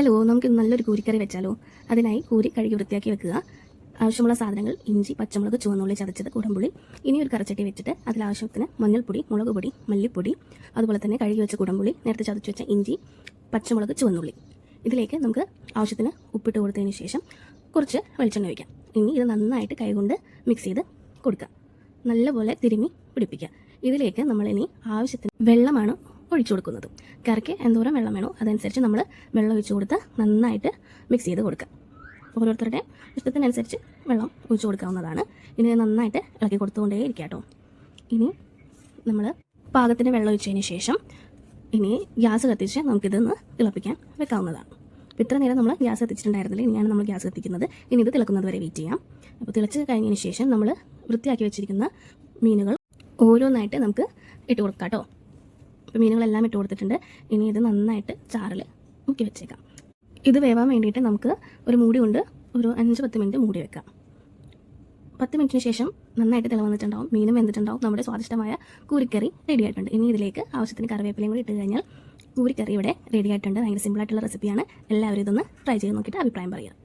Hello നമുക്ക് നല്ലൊരു കൂരിക്കറി വെച്ചാലോ? അതിനായി കൂരി കഴുകി വൃത്തിയാക്കി വെക്കുക. ആവശ്യമുള്ള സാധനങ്ങൾ ഇഞ്ചി പച്ചമുളക് ചുവന്നുള്ളി ചതച്ചത് കുടമ്പുളി ഇനി ഒരു കറച്ചട്ടി വെച്ചിട്ട് അതിലാവശ്യത്തിന് മഞ്ഞൾപ്പൊടി മുളക് പൊടി മല്ലിപ്പൊടി അതുപോലെ തന്നെ കഴുകി വെച്ച കുടമ്പുളി നേരത്തെ ചതച്ച് വെച്ച ഇഞ്ചി പച്ചമുളക് ചുവന്നുള്ളി. ഇതിലേക്ക് നമുക്ക് ആവശ്യത്തിന് ഉപ്പിട്ട് കൊടുത്തതിന് ശേഷം കുറച്ച് വെളിച്ചെണ്ണ ഒഴിക്കാം. ഇനി ഇത് നന്നായിട്ട് കൈകൊണ്ട് മിക്സ് ചെയ്ത് കൊടുക്കുക. നല്ലപോലെ തിരുമ്മി പിടിപ്പിക്കുക. ഇതിലേക്ക് നമ്മൾ ഇനി ആവശ്യത്തിന് വെള്ളമാണ് ഒഴിച്ചു കൊടുക്കുന്നത്. കറിക്ക് എന്തോരം വെള്ളം വേണോ അതനുസരിച്ച് നമ്മൾ വെള്ളം ഒഴിച്ചു കൊടുത്ത് നന്നായിട്ട് മിക്സ് ചെയ്ത് കൊടുക്കുക. ഓരോരുത്തരുടെ ഇഷ്ടത്തിനനുസരിച്ച് വെള്ളം ഒഴിച്ചു കൊടുക്കാവുന്നതാണ്. ഇനി നന്നായിട്ട് ഇളക്കി കൊടുത്തുകൊണ്ടേ ഇരിക്കുക കേട്ടോ. ഇനി നമ്മൾ പാകത്തിന് വെള്ളം ഒഴിച്ചതിന് ശേഷം ഇനി ഗ്യാസ് കത്തിച്ച് നമുക്കിതൊന്ന് തിളപ്പിക്കാൻ വെക്കാവുന്നതാണ്. അപ്പോൾ ഇത്ര നേരം നമ്മൾ ഗ്യാസ് കത്തിച്ചിട്ടുണ്ടായിരുന്നില്ല. ഇനിയാണ് നമ്മൾ ഗ്യാസ് കത്തിക്കുന്നത്. ഇനി ഇത് തിളക്കുന്നത് വരെ വെയിറ്റ് ചെയ്യാം. അപ്പോൾ തിളച്ച് കഴിഞ്ഞതിന് ശേഷം നമ്മൾ വൃത്തിയാക്കി വെച്ചിരിക്കുന്ന മീനുകൾ ഓരോന്നായിട്ട് നമുക്ക് ഇട്ട് കൊടുക്കാം കേട്ടോ. അപ്പോൾ മീനുകളെല്ലാം ഇട്ട് കൊടുത്തിട്ടുണ്ട്. ഇനി ഇത് നന്നായിട്ട് ചാറിൽ മുക്കി വെച്ചേക്കാം. ഇത് വേവാൻ വേണ്ടിയിട്ട് നമുക്ക് ഒരു മൂടി കൊണ്ട് ഒരു അഞ്ച് പത്ത് മിനിറ്റ് മൂടി വെക്കാം. പത്ത് മിനിറ്റിന് ശേഷം നന്നായിട്ട് തിള വന്നിട്ടുണ്ടാവും. മീനും വെന്തിട്ടുണ്ടാവും. നമ്മുടെ സ്വാദിഷ്ടമായ കൂരിക്കറി റെഡി ആയിട്ടുണ്ട്. ഇനി ഇതിലേക്ക് ആവശ്യത്തിന് കറിവേപ്പിലയും കൂടി ഇട്ട് കഴിഞ്ഞാൽ കൂരിക്കറി ഇവിടെ റെഡി ആയിട്ടുണ്ട്. ഭയങ്കര സിമ്പിളായിട്ടുള്ള റെസിപ്പിയാണ് എല്ലാവരും ഇതൊന്ന് ട്രൈ ചെയ്ത് നോക്കിയിട്ട് അഭിപ്രായം പറയുക.